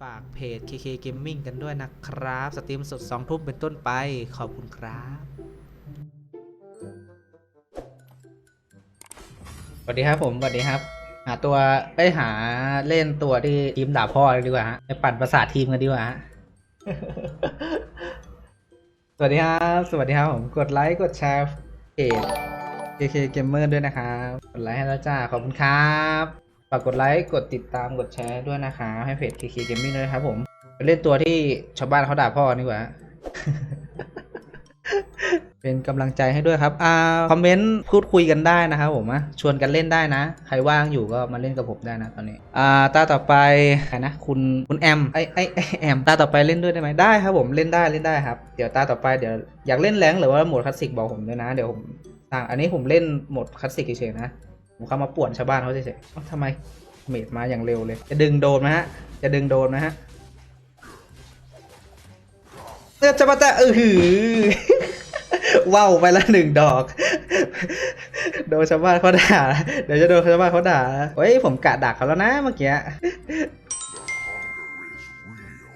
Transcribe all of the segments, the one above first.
ฝากเพจ KK Gaming กันด้วยนะครับ สตรีมสด 2 ทุ่มเป็นต้นไป ขอบคุณครับสวัสดีครับผมสวัสดีครับ หาตัวไปหาเล่นตัวที่ทีมด่าพ่อกันดีกว่าฮะไปปั่นประสาททีมกันดีกว่าฮะ สวัสดีครับ สวัสดีครับผม กดไลค์ กดแชร์เพจ KK Gamer ด้วยนะครับ กดไลค์ให้แล้วจ้า ขอบคุณครับ ฝากกดไลค์กดติดตามกดแชร์ด้วยนะครับให้เพจ KK Gaming ด้วยครับผมเล่นตัวที่ชาวบ้านเขาด่าพ่อดีกว่า เป็นกำลังใจให้ด้วยครับอ่าคอมเมนต์พูดคุยกันได้นะครับผมอะชวนกันเล่นได้นะ ใครว่างอยู่ก็มาเล่นกับผมได้นะตอนนี้อ่าตาต่อไปใครนะคุณคุณแอมไอไอไอแอมตาต่อไปเล่นด้วยได้ไหมได้ครับผมเล่นได้เล่นได้ครับเดี๋ยวตาต่อไปเดี๋ยวอยากเล่นแรงหรือว่าโหมดคลาสสิกบอกผมด้วยนะเดี๋ยวผมสั่งอันนี้ผมเล่นโหมดคลาสสิกเฉยๆนะ ผมเข้ามาป่วนชาวบ้านเขาเฉยๆทำไมเมดมาอย่างเร็วเลย จะดึงโดนไหมฮะ จะดึงโดนไหมฮะเออจะมาแต่เออหือว้าวไปละหนึ่งดอก โดนชาวบ้านเขาด่า เดี๋ยวจะโดนชาวบ้านเขาด่าเฮ้ยผมกะดักเขาแล้วนะเมื่อกี้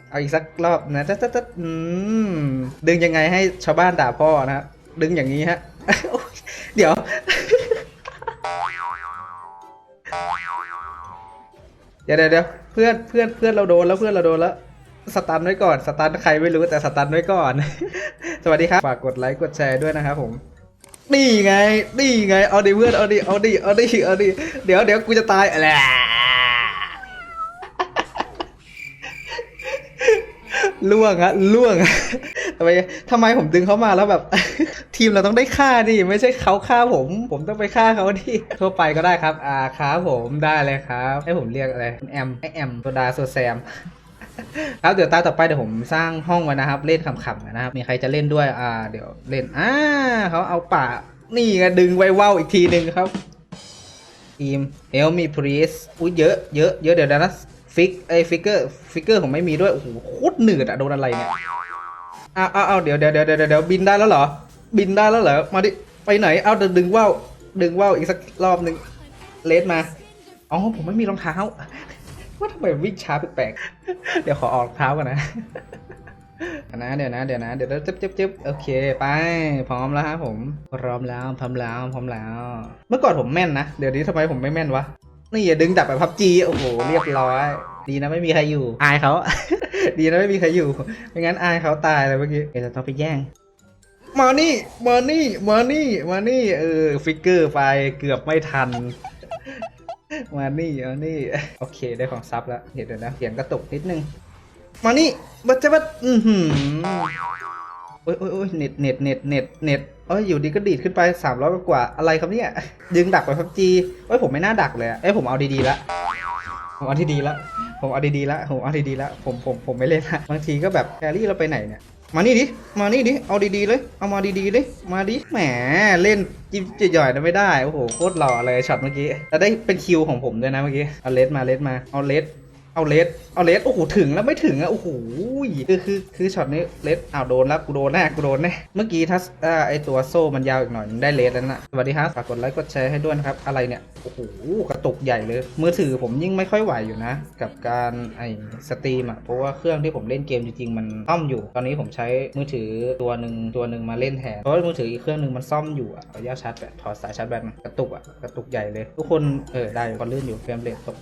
เอาอีกสักรอบนะจะจะจะอืมดึงยังไงให้ชาวบ้านด่าพ่อนะดึงอย่างนี้ฮะ เดี๋ยว เดี๋ยวเดี๋ยวเดี๋ยวเพื่อนเพื่อนเพื่อนเราโดนแล้วเพื่อนเราโดนแล้วสตันไว้ก่อนสตันใครไม่รู้แต่สตันไว้ก่อน สวัสดีครับฝากกดไลค์กดแชร์ด้วยนะครับผมนี่ไงนี่ไงเอาดิเพื่อนเอาดิเอาดิเอาดิเอาดิเดี๋ยวเดี๋ยวกูจะตายแหละล่วงอะล่วงทำไมทำไมผมดึงเขามาแล้วแบบ ทีมเราต้องได้ฆ่านี่ไม่ใช่เขาฆ่าผม ผมต้องไปฆ่าเขาดิทั่วไปก็ได้ครับ อ่าครับผมได้เลยครับ ให้ผมเรียกอะไรแอมให้แอมโซดาโซแซมครับเดี๋ยวตาต่อไปเดี๋ยวผมสร้างห้องไว้นะครับ เล่นขำๆนะครับ มีใครจะเล่นด้วยอ่าเดี๋ยวเล่นอ่าเขาเอาป่านี่ไงดึงไว้ว่าวอีกทีหนึ่งครับทีมเอลมีพรีสอุ้ยเยอะเยอะเยอะเดี๋ยวนะฟิกไอฟิกเกอร์ฟิกเกอร์ผมไม่มีด้วยโอ้โหโคตรหนืดอะโดนอะไรเนี่ยอ้าวอ้าวอ้าวเดี๋ยวเดี๋ยวเดี๋ยวเดี๋ยวเดี๋ยวบินได้แล้วเหรอ บินได้แล้วเหรอ มาดิ ไปไหน เอาเดี๋ยวดึงว่าว ดึงว่าวอีกสักรอบหนึ่งเลสมา อ๋อ ผมไม่มีรองเท้า ว่าทำไมวิ่งช้าแปลกๆ เดี๋ยวขอออกเท้าก่อนนะเดี๋ยวนะเดี๋ยวนะเดี๋ยวนะเดี๋ยวจึ๊บจึ๊บจึ๊บโอเคไป พร้อมแล้วครับผมพร้อมแล้วพร้อมแล้วพร้อมแล้ว เมื่อก่อนผมแม่นนะ เดี๋ยวนี้ทำไมผมไม่แม่นวะนี่อย่าดึงดับแบบพับจีโอ้โหเรียบร้อย ดีนะไม่มีใครอยู่ อายเขา ดีนะไม่มีใครอยู่ไม่งั้นอายเขาตายเลยเมื่อกี้เดี๋ยวเราต้องไปแย่ง มานี่ มานี่ มานี่ มานี่ เออ ฟิกเกอร์ไปเกือบไม่ทัน มานี่มานี่ โอเคได้ของซับแล้วเดี๋ยวเดี๋ยวนะเสียงกระตุกนิดนึง มานี่ บัจจบัดอือหือโอ้ยโอ้ยโอ้ยเน็ตเน็ตเน็ตเน็ตเน็ตเอ้ยอยู่ดีก็ดีดขึ้นไปสามร้อยกว่า อะไรครับเนี่ย ดึงดักไปพับจีเอ้ยผมไม่น่าดักเลยอะเอ้ยผมเอาดีๆละผมเอาดีๆละผมเอาดีๆละผมเอาดีๆละผมผมผมไม่เล่นละบางทีก็แบบแครี่เราไปไหนเนี่ย มานี่ดิ มานี่ดิ เอาดีๆเลย เอามาดีๆเลย มาดิ แหม เล่นจิ้มจ่อยๆนะไม่ได้ โอ้โห โคตรหล่อเลยช็อตเมื่อกี้แล้วได้เป็นคิวของผมด้วยนะเมื่อกี้ เอาเลสมาเลสมา เอาเลส เอาเลสเอาเลสโอ้โหถึงแล้วไม่ถึงอะโอ้โหคือคือคือช็อตนี้เลสอ้าวโดนแล้วกูโดนแน่กูโดนแน่เมื่อกี้ถ้าอ่าไอตัวโซ่มันยาวอีกหน่อยได้เลสแล้วนะสวัสดีครับฝากกดไลค์กดแชร์ให้ด้วยนะครับอะไรเนี่ยโอ้โหกระตุกใหญ่เลยมือถือผมยิ่งไม่ค่อยไหวอยู่นะ กับการไอสตรีมอะเพราะว่าเครื่องที่ผมเล่นเกมจริงๆมันซ่อมอยู่ ตอนนี้ผมใช้มือถือตัวหนึ่งตัวหนึ่งมาเล่นแทนเพราะว่ามือถืออีกเครื่องหนึ่งมันซ่อมอยู่อะเอาย่าชาร์จแบตถอดสายชาร์จแบตมากระตุกอะกระตุกใหญ่เลย ทุกคนเออได้พอลื่นอยู่เฟรมเรทตก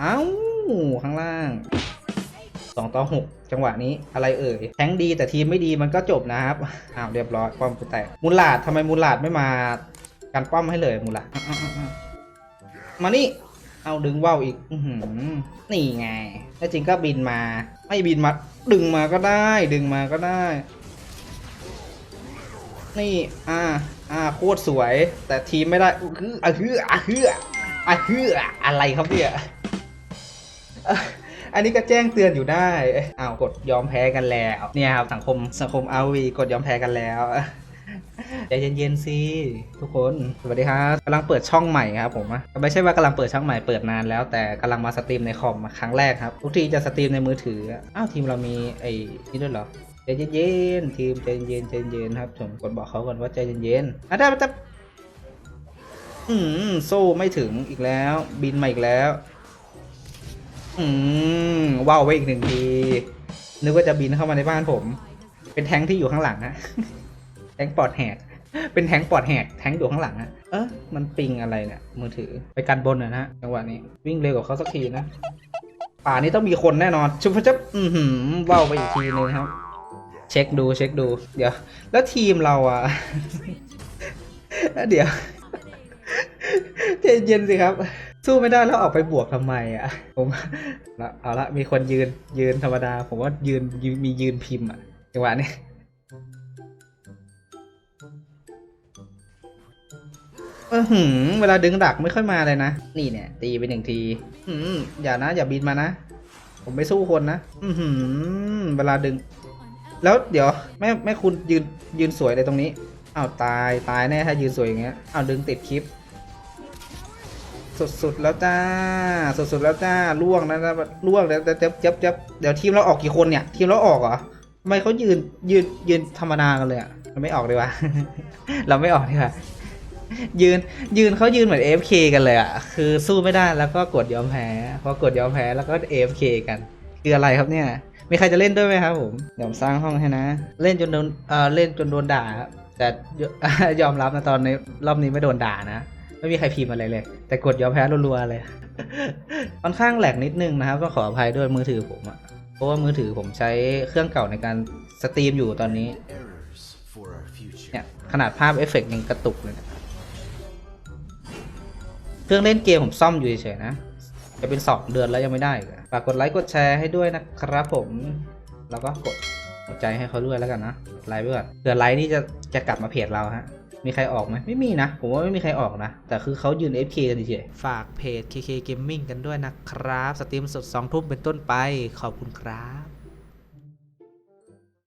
เอ้า ข้างล่างสองต่อหกจังหวะนี้อะไรเอ่ย แทงดีแต่ทีมไม่ดีมันก็จบนะครับ อ้าวเรียบร้อยป้อมกูแตกมูลาดทำไมมูลาดไม่มากันป้อมให้เลยมูลาดมานี่ เอาดึงว่าวอีกอนี่ไงถ้าจริงก็บินมา ไม่บินมา ดึงมาก็ได้ ดึงมาก็ได้ นี่ อ่า อ่า โคตรสวย แต่ทีมไม่ได้อื้อคืออะคืออืออืออะไรครับเนี่ย อันนี้ก็แจ้งเตือนอยู่ได้อ้าวกดยอมแพ้กันแล้วเนี่ยครับสังคมสังคมอาวีกดยอมแพ้กันแล้วใจเย็นๆสิทุกคนสวัสดีครับกำลังเปิดช่องใหม่ครับผมไม่ใช่ว่ากำลังเปิดช่องใหม่เปิดนานแล้วแต่กำลังมาสตรีมในคอมครั้งแรกครับทุกทีจะสตรีมในมือถืออ้าวทีมเรามีไอ้นี่ด้วยเหรอใจเย็นๆทีมใจเย็นใจเย็นครับผมกดบอกเขาก่อนว่าใจเย็นๆอะได้ได้อืมโซ่ไม่ถึงอีกแล้ว บินมาอีกแล้ว อืมว้าวไปอีกหนึ่งทีนึกว่าจะบินเข้ามาในบ้านผม เป็นแท้งที่อยู่ข้างหลังฮะแท้งปอดแหกเป็นแท้งปอดแหกแท้งอยู่ข้างหลังฮะเออมันปิงอะไรเนี่ยมือถือไปกันบนนะฮะจังหวะนี้วิ่งเร็วกว่าเขาสักทีนะป่านี้ต้องมีคนแน่นอนชุบชับอือหือว้าวไปอีกทีนึงครับ เช็คดูเช็คดู เดี๋ยว แล้วทีมเราอะเดี๋ยวใจเย็นสิครับ สู้ไม่ได้แล้วออกไปบวกทำไมอะ ผมละเอาละมีคนยืนยืนธรรมดา ผมว่ายืนยมียืนพิมพ์อะจังหวะนี้เออหือเวลาดึงดักไม่ค่อยมาเลยนะ นี่เนี่ย ตีไปหนึ่งที อืมอย่านะ อย่าบินมานะ ผมไม่สู้คนนะ อือหือเวลาดึง แล้วเดี๋ยว แม่แม่คุณยืนยืนสวยเลยตรงนี้อ้าวตายตายแน่ถ้ายืนสวยอย่างเงี้ยอ้าวดึงติดคลิป สุดๆแล้วจ้า สุดๆแล้วจ้าล่วงนะนะล่วงแล้วเจ็บเจ็บเจ็บเดี๋ยวทีมเราออกกี่คนเนี่ย ทีมเราออกเหรอทำไมเขายืนยืนยืนธรรมดากันเลยอะเราไม่ออกดีกว่า เราไม่ออกดีกว่ายืนยืนเขายืนเหมือน AFK กันเลยอะคือสู้ไม่ได้แล้วก็กดยอมแพ้พอกดยอมแพ้แล้วก็ AFK กัน คืออะไรครับเนี่ยมีใครจะเล่นด้วยไหมครับผมเดี๋ยวผมสร้างห้องให้นะ เล่นจนโดนเออเล่นจนโดนด่าแต่ยอมรับนะตอนในรอบนี้ไม่โดนด่านะ ไม่มีใครพิมพ์อะไรเลย แต่กดยอมแพ้รัวๆเลยค่อนข้างแหลกนิดนึงนะครับ ก็ขออภัยด้วยมือถือผมอะเพราะว่ามือถือผมใช้เครื่องเก่าในการสตรีมอยู่ตอนนี้เนี่ยขนาดภาพเอฟเฟกต์ยังกระตุกเลยเนี่ยเครื่องเล่นเกมผมซ่อมอยู่เฉยๆนะ จะเป็นสองเดือนแล้วยังไม่ได้ฝากกดไลค์กดแชร์ให้ด้วยนะครับผม แล้วก็กดหัวใจให้เขาด้วยแล้วกันนะไลค์ไว้ก่อนเผื่อไลค์นี่จะจะกลับมาเพจเราฮะ มีใครออกไหมไม่มีนะ ผมว่าไม่มีใครออกนะ แต่คือเขายืน FK กันเฉยฝากเพจ KK Gaming กันด้วยนะครับ สตรีมสด2ทุ่มเป็นต้นไป ขอบคุณครับ